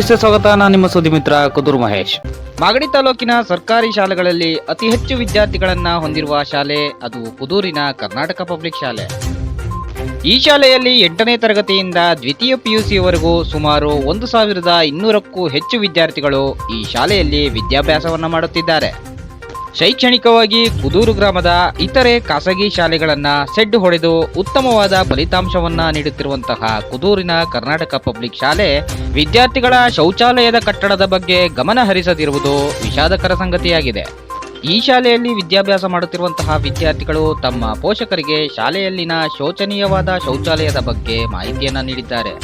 ಸ್ವಾಗತ. ನಾನು ನಿಮ್ಮ ಸುದ್ದಿ ಮಿತ್ರ ಕುದೂರು ಮಹೇಶ್. ಮಾಗಡಿ ತಾಲೂಕಿನ ಸರ್ಕಾರಿ ಶಾಲೆಗಳಲ್ಲಿ ಅತಿ ಹೆಚ್ಚು ವಿದ್ಯಾರ್ಥಿಗಳನ್ನ ಹೊಂದಿರುವ ಶಾಲೆ ಅದು ಕುದೂರಿನ ಕರ್ನಾಟಕ ಪಬ್ಲಿಕ್ ಶಾಲೆ. ಈ ಶಾಲೆಯಲ್ಲಿ ಎಂಟನೇ ತರಗತಿಯಿಂದ ದ್ವಿತೀಯ ಪಿಯುಸಿವರೆಗೂ ಸುಮಾರು ಒಂದು ಸಾವಿರದ ಇನ್ನೂರಕ್ಕೂ ಹೆಚ್ಚು ವಿದ್ಯಾರ್ಥಿಗಳು ಈ ಶಾಲೆಯಲ್ಲಿ ವಿದ್ಯಾಭ್ಯಾಸವನ್ನ ಮಾಡುತ್ತಿದ್ದಾರೆ. ಶೈಕ್ಷಣಿಕವಾಗಿ ಕುದೂರು ಗ್ರಾಮದ ಇತರೆ ಖಾಸಗಿ ಶಾಲೆಗಳನ್ನ ಸೆಡ್ ಹೊಡೆದು ಉತ್ತಮವಾದ ಫಲಿತಾಂಶವನ್ನ ನೀಡುತ್ತಿರುವಂತಹ ಕುದೂರಿನ ಕರ್ನಾಟಕ ಪಬ್ಲಿಕ್ ಶಾಲೆ ವಿದ್ಯಾರ್ಥಿಗಳ ಶೌಚಾಲಯದ ಕಟ್ಟಡದ ಬಗ್ಗೆ ಗಮನ ಹರಿಸದಿರುವುದು ವಿಷಾದಕರ ಸಂಗತಿಯಾಗಿದೆ. ಈ ಶಾಲೆಯಲ್ಲಿ ವಿದ್ಯಾಭ್ಯಾಸ ಮಾಡುತ್ತಿರುವಂತಹ ವಿದ್ಯಾರ್ಥಿಗಳು ತಮ್ಮ ಪೋಷಕರಿಗೆ ಶಾಲೆಯಲ್ಲಿನ ಶೋಚನೀಯವಾದ ಶೌಚಾಲಯದ ಬಗ್ಗೆ ಮಾಹಿತಿಯನ್ನ ನೀಡಿದ್ದಾರೆ.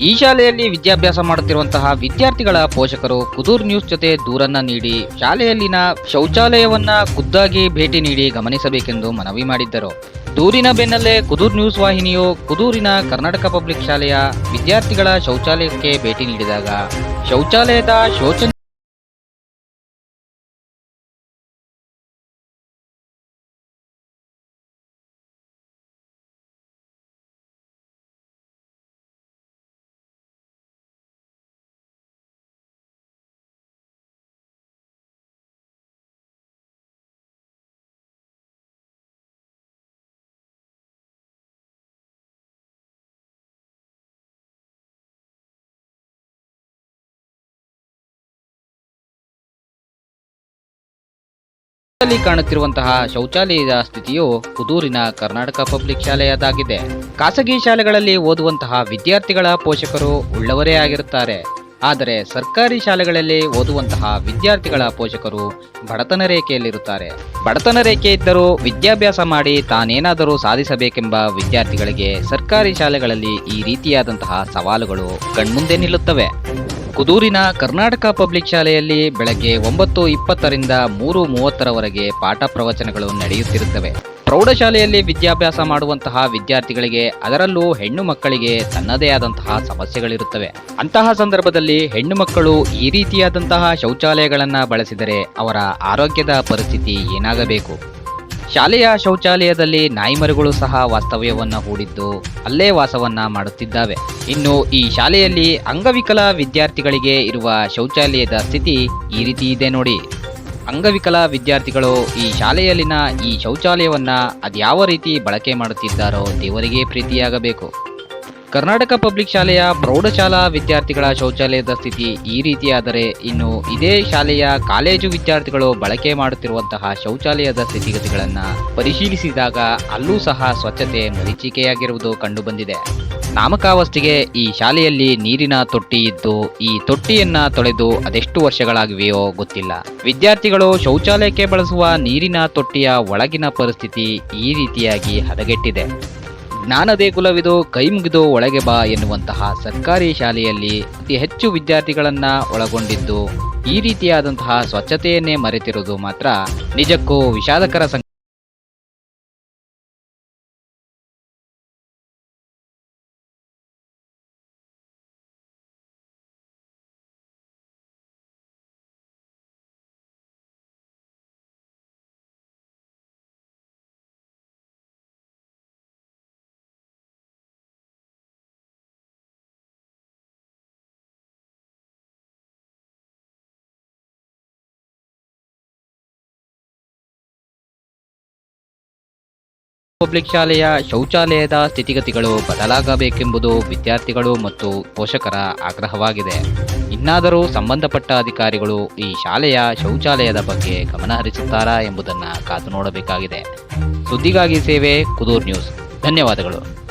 ಈ ಶಾಲೆಯಲ್ಲಿ ವಿದ್ಯಾಭ್ಯಾಸ ಮಾಡುತ್ತಿರುವಂತಹ ವಿದ್ಯಾರ್ಥಿಗಳ ಪೋಷಕರು ಕುದೂರ್ ನ್ಯೂಸ್ ಜೊತೆ ದೂರನ್ನ ನೀಡಿ ಶಾಲೆಯಲ್ಲಿನ ಶೌಚಾಲಯವನ್ನ ಖುದ್ದಾಗಿ ಭೇಟಿ ನೀಡಿ ಗಮನಿಸಬೇಕೆಂದು ಮನವಿ ಮಾಡಿದ್ದರು. ದೂರಿನ ಬೆನ್ನಲ್ಲೇ ಕುದೂರ್ ನ್ಯೂಸ್ ವಾಹಿನಿಯು ಕುದೂರಿನ ಕರ್ನಾಟಕ ಪಬ್ಲಿಕ್ ಶಾಲೆಯ ವಿದ್ಯಾರ್ಥಿಗಳ ಶೌಚಾಲಯಕ್ಕೆ ಭೇಟಿ ನೀಡಿದಾಗ ಶೌಚಾಲಯದ ಶೋಚನೀಯ ಲ್ಲಿ ಕಾಣುತ್ತಿರುವಂತಹ ಶೌಚಾಲಯದ ಸ್ಥಿತಿಯು ಪುದೂರಿನ ಕರ್ನಾಟಕ ಪಬ್ಲಿಕ್ ಶಾಲೆಯದಾಗಿದೆ. ಖಾಸಗಿ ಶಾಲೆಗಳಲ್ಲಿ ಓದುವಂತಹ ವಿದ್ಯಾರ್ಥಿಗಳ ಪೋಷಕರು ಉಳ್ಳವರೇ ಆಗಿರುತ್ತಾರೆ. ಆದರೆ ಸರ್ಕಾರಿ ಶಾಲೆಗಳಲ್ಲಿ ಓದುವಂತಹ ವಿದ್ಯಾರ್ಥಿಗಳ ಪೋಷಕರು ಬಡತನ ರೇಖೆಯಲ್ಲಿರುತ್ತಾರೆ. ಬಡತನ ರೇಖೆ ಇದ್ದರೂ ವಿದ್ಯಾಭ್ಯಾಸ ಮಾಡಿ ತಾನೇನಾದರೂ ಸಾಧಿಸಬೇಕೆಂಬ ವಿದ್ಯಾರ್ಥಿಗಳಿಗೆ ಸರ್ಕಾರಿ ಶಾಲೆಗಳಲ್ಲಿ ಈ ರೀತಿಯಾದಂತಹ ಸವಾಲುಗಳು ಕಣ್ಮುಂದೆ ನಿಲ್ಲುತ್ತವೆ. ಕುದೂರಿನ ಕರ್ನಾಟಕ ಪಬ್ಲಿಕ್ ಶಾಲೆಯಲ್ಲಿ ಬೆಳಗ್ಗೆ ಒಂಬತ್ತು ಇಪ್ಪತ್ತರಿಂದ ಮೂರು ಮೂವತ್ತರವರೆಗೆ ಪಾಠ ಪ್ರವಚನಗಳು ನಡೆಯುತ್ತಿರುತ್ತವೆ. ಪ್ರೌಢಶಾಲೆಯಲ್ಲಿ ವಿದ್ಯಾಭ್ಯಾಸ ಮಾಡುವಂತಹ ವಿದ್ಯಾರ್ಥಿಗಳಿಗೆ ಅದರಲ್ಲೂ ಹೆಣ್ಣು ಮಕ್ಕಳಿಗೆ ತನ್ನದೇ ಆದಂತಹ ಸಮಸ್ಯೆಗಳಿರುತ್ತವೆ. ಅಂತಹ ಸಂದರ್ಭದಲ್ಲಿ ಹೆಣ್ಣು ಮಕ್ಕಳು ಈ ರೀತಿಯಾದಂತಹ ಶೌಚಾಲಯಗಳನ್ನು ಬಳಸಿದರೆ ಅವರ ಆರೋಗ್ಯದ ಪರಿಸ್ಥಿತಿ ಏನಾಗಬೇಕು? ಶಾಲೆಯ ಶೌಚಾಲಯದಲ್ಲಿ ನಾಯಿಮರಿಗಳು ಸಹ ವಾಸ್ತವ್ಯವನ್ನ ಹೂಡಿದ್ದು ಅಲ್ಲೇ ವಾಸವನ್ನ ಮಾಡುತ್ತಿದ್ದಾವೆ. ಇನ್ನು ಈ ಶಾಲೆಯಲ್ಲಿ ಅಂಗವಿಕಲ ವಿದ್ಯಾರ್ಥಿಗಳಿಗೆ ಇರುವ ಶೌಚಾಲಯದ ಸ್ಥಿತಿ ಈ ರೀತಿ ಇದೆ ನೋಡಿ. ಅಂಗವಿಕಲ ವಿದ್ಯಾರ್ಥಿಗಳು ಈ ಶಾಲೆಯಲ್ಲಿನ ಈ ಶೌಚಾಲಯವನ್ನ ಅದ್ಯಾವ ರೀತಿ ಬಳಕೆ ಮಾಡುತ್ತಿದ್ದಾರೋ ದೇವರಿಗೆ ಪ್ರೀತಿಯಾಗಬೇಕು. ಕರ್ನಾಟಕ ಪಬ್ಲಿಕ್ ಶಾಲೆಯ ಪ್ರೌಢಶಾಲಾ ವಿದ್ಯಾರ್ಥಿಗಳ ಶೌಚಾಲಯದ ಸ್ಥಿತಿ ಈ ರೀತಿಯಾದರೆ ಇನ್ನು ಇದೇ ಶಾಲೆಯ ಕಾಲೇಜು ವಿದ್ಯಾರ್ಥಿಗಳು ಬಳಕೆ ಮಾಡುತ್ತಿರುವಂತಹ ಶೌಚಾಲಯದ ಸ್ಥಿತಿಗತಿಗಳನ್ನು ಪರಿಶೀಲಿಸಿದಾಗ ಅಲ್ಲೂ ಸಹ ಸ್ವಚ್ಛತೆ ಮರೀಚಿಕೆಯಾಗಿರುವುದು ಕಂಡುಬಂದಿದೆ. ನಾಮಕಾವಸ್ಥೆಗೆ ಈ ಶಾಲೆಯಲ್ಲಿ ನೀರಿನ ತೊಟ್ಟಿ ಇದ್ದು, ಈ ತೊಟ್ಟಿಯನ್ನ ತೊಳೆದು ಅದೆಷ್ಟು ವರ್ಷಗಳಾಗಿವೆಯೋ ಗೊತ್ತಿಲ್ಲ. ವಿದ್ಯಾರ್ಥಿಗಳು ಶೌಚಾಲಯಕ್ಕೆ ಬಳಸುವ ನೀರಿನ ತೊಟ್ಟಿಯ ಒಳಗಿನ ಪರಿಸ್ಥಿತಿ ಈ ರೀತಿಯಾಗಿ ಹದಗೆಟ್ಟಿದೆ. ಜ್ಞಾನ ದೇಗುಲವಿದು ಕೈ ಮುಗಿದು, ಒಳಗೆ ಬಾ ಎನ್ನುವಂತಹ ಸರ್ಕಾರಿ ಶಾಲೆಯಲ್ಲಿ ಅತಿ ಹೆಚ್ಚು ವಿದ್ಯಾರ್ಥಿಗಳನ್ನ ಒಳಗೊಂಡಿದ್ದು ಈ ರೀತಿಯಾದಂತಹ ಸ್ವಚ್ಛತೆಯನ್ನೇ ಮರೆತಿರುವುದು ಮಾತ್ರ ನಿಜಕ್ಕೂ ವಿಷಾದಕರ ಸಂಗ ಪಬ್ಲಿಕ್ ಶಾಲೆಯ ಶೌಚಾಲಯದ ಸ್ಥಿತಿಗತಿಗಳು ಬದಲಾಗಬೇಕೆಂಬುದು ವಿದ್ಯಾರ್ಥಿಗಳು ಮತ್ತು ಪೋಷಕರ ಆಗ್ರಹವಾಗಿದೆ. ಇನ್ನಾದರೂ ಸಂಬಂಧಪಟ್ಟ ಅಧಿಕಾರಿಗಳು ಈ ಶಾಲೆಯ ಶೌಚಾಲಯದ ಬಗ್ಗೆ ಗಮನಹರಿಸುತ್ತಾರಾ ಎಂಬುದನ್ನು ಕಾದು ನೋಡಬೇಕಾಗಿದೆ. ಸುದ್ದಿಗಾಗಿ ಸೇವೆ ಕುದೂರ್ ನ್ಯೂಸ್. ಧನ್ಯವಾದಗಳು.